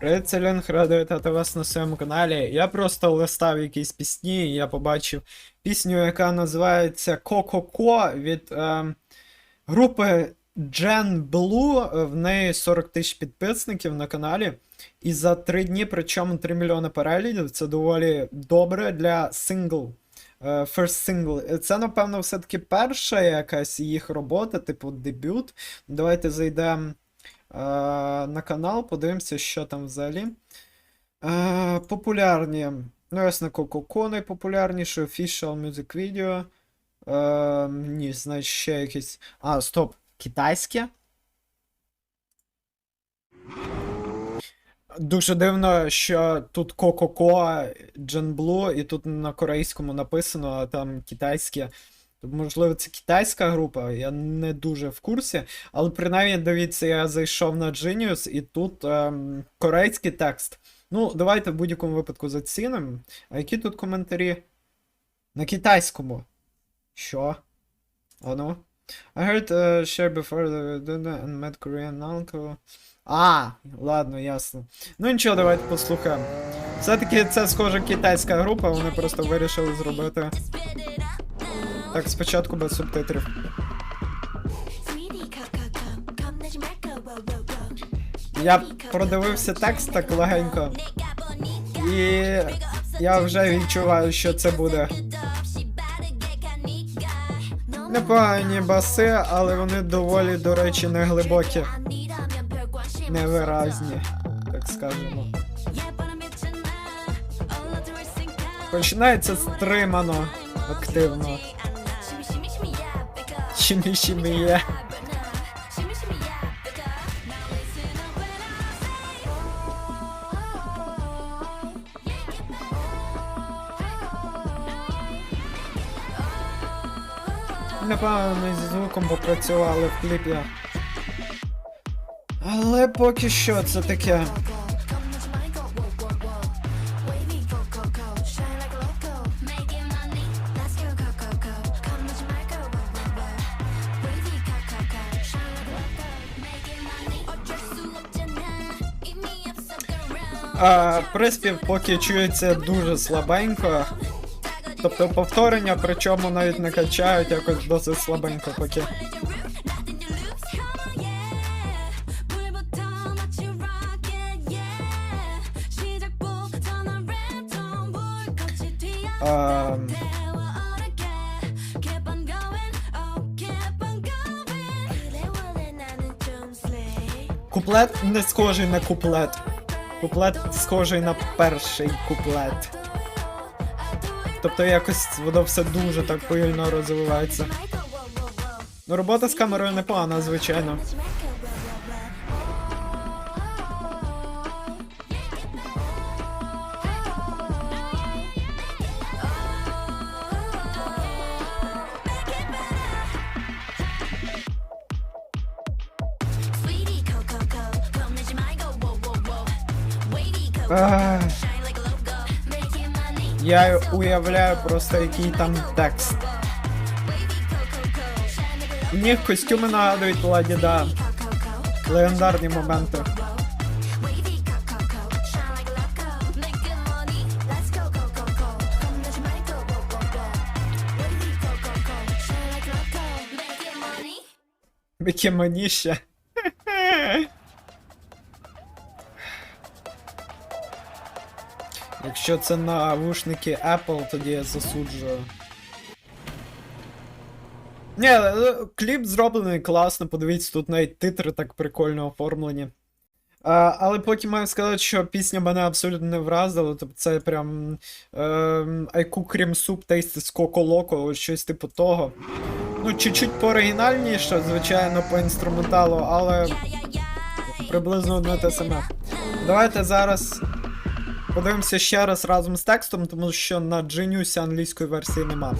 Привіт, це Лінг, радий вітати вас на своєму каналі. Я просто листав якісь пісні, і я побачив пісню, яка називається Ко-Ко-Ко від ем, групи Gen Blue. В неї 40 тисяч підписників на каналі. І за 3 дні, причому 3 мільйони переглядів, це доволі добре для сингл. Е, First single. Це, напевно, все-таки перша якась їх робота, типу дебют. Давайте зайдемо е, на канал, подивимося, що там взагалі. Е, популярні. Ну, ясно, Coco найпопулярніше, Official Music Video. Е, ні, значить, ще якісь. А, стоп. Китайське? Дуже дивно, що тут Coco Gen Blue, і тут на корейському написано, а там китайське. Тобто, Можливо, це китайська група, я не дуже в курсі. Але принаймні, дивіться, я зайшов на Genius, і тут ем, корейський текст. Ну, давайте в будь-якому випадку зацінимо. А які тут коментарі? На китайському. Що? А ну? I heard uh, share before the- and met Korean uncle. А, ладно, ясно. Ну нічого, давайте послухаємо. Все-таки це схоже китайська група, вони просто вирішили зробити. Так, спочатку без субтитрів. Я продивився текст так легенько. І я вже відчуваю, що це буде. Непогані баси, але вони доволі, до речі, не глибокі, невиразні, так скажемо. Починається стримано, активно. Чимі-чимі-є. Непогано ми зі звуком попрацювали в кліпі. Але поки що це таке. А, приспів поки чується дуже слабенько. Тобто повторення, причому навіть не качають якось досить слабенько поки. Куплет не схожий на куплет. Куплет схожий на перший куплет. Тобто якось воно все дуже так повільно розвивається. Ну, робота з камерою непогана, звичайно. Я уявляю просто який там текст. У них костюми нагадують Ладі, да. Легендарні моменти. Маніще. Якщо це навушники Apple, тоді я засуджую. Ні, е, кліп зроблений класно, подивіться, тут навіть титри так прикольно оформлені. А, але поки маю сказати, що пісня мене абсолютно не вразила, тобто це прям е, I cook cream soup tastes Coco щось типу того. Ну, чуть-чуть пооригінальніше, звичайно, по інструменталу, але приблизно одне те саме. Давайте зараз подивимося ще раз разом з текстом, тому що на Genius англійської версії нема.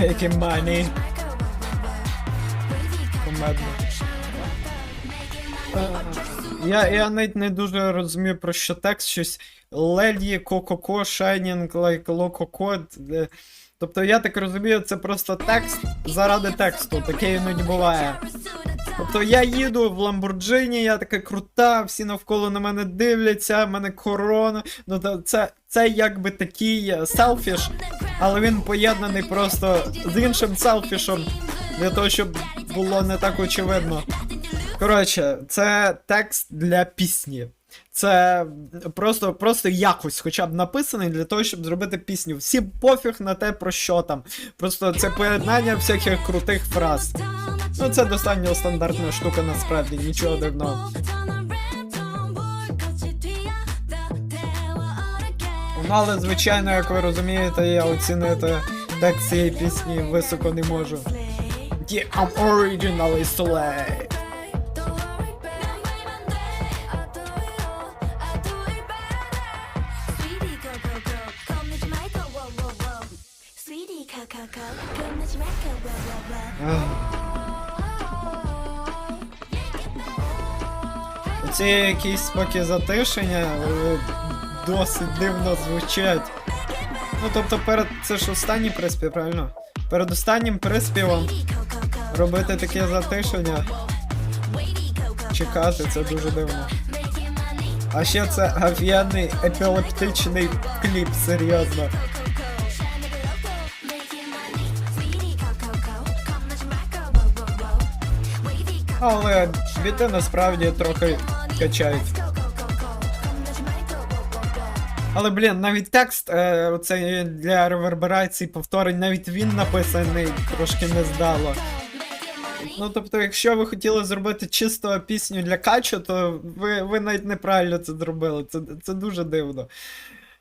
Making money. Кумедно. Е, Я, я навіть не дуже розумію про що текст, щось леді кококо, shining like е, Тобто я так розумію, це просто текст заради тексту, таке іноді буває. Тобто я їду в Ламборджині, я така крута, всі навколо на мене дивляться, в мене корона. Ну це, це якби такий селфіш, але він поєднаний просто з іншим селфішем, для того, щоб було не так очевидно. Коротше, це текст для пісні. Це просто, просто якось хоча б написаний для того, щоб зробити пісню. Всім пофіг на те, про що там. Просто це поєднання всяких крутих фраз. Ну, це достатньо стандартна штука, насправді, нічого дивного. Але, звичайно, як ви розумієте, я оцінити текст цієї пісні високо не можу. Yeah, I'm originally. Ах. Оці якісь поки затишення е, досить дивно звучать. Ну тобто перед. Це ж останній приспів, правильно? Перед останнім приспівом робити таке затишення. Чекати, це дуже дивно. А ще це офігенний епілептичний кліп, серйозно. Але біти насправді трохи качають. Але блін, навіть текст, е, оцей для реверберації повторень, навіть він написаний трошки не здало. Ну тобто, якщо ви хотіли зробити чисто пісню для качу, то ви, ви навіть неправильно це зробили. Це, це дуже дивно.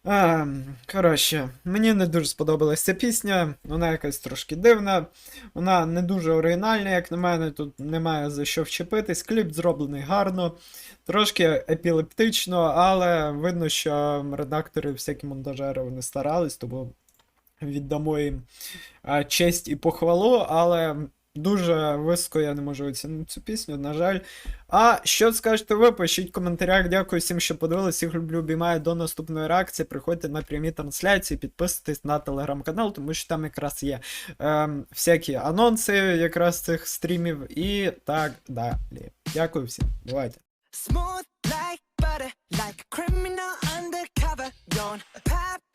А, коротше, мені не дуже сподобалась ця пісня, вона якась трошки дивна, вона не дуже оригінальна, як на мене, тут немає за що вчепитись. Кліп зроблений гарно, трошки епілептично, але видно, що редактори, всякі монтажери вони старались, тому віддамо їм а, честь і похвалу, але дуже високо я не можу оцінити цю пісню, на жаль. А що скажете ви? Пишіть в коментарях. Дякую всім, що подивились. Всіх люблю, обіймаю. До наступної реакції. Приходьте на прямі трансляції, підписуйтесь на телеграм-канал, тому що там якраз є ем, всякі анонси якраз цих стрімів і так далі. Дякую всім. Бувайте.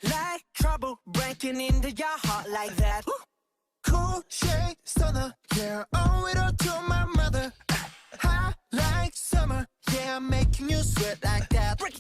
Like trouble, breaking into your heart like that. Cool shade stunner, yeah, owe it to my mother. High like summer, yeah, I'm making you sweat like that.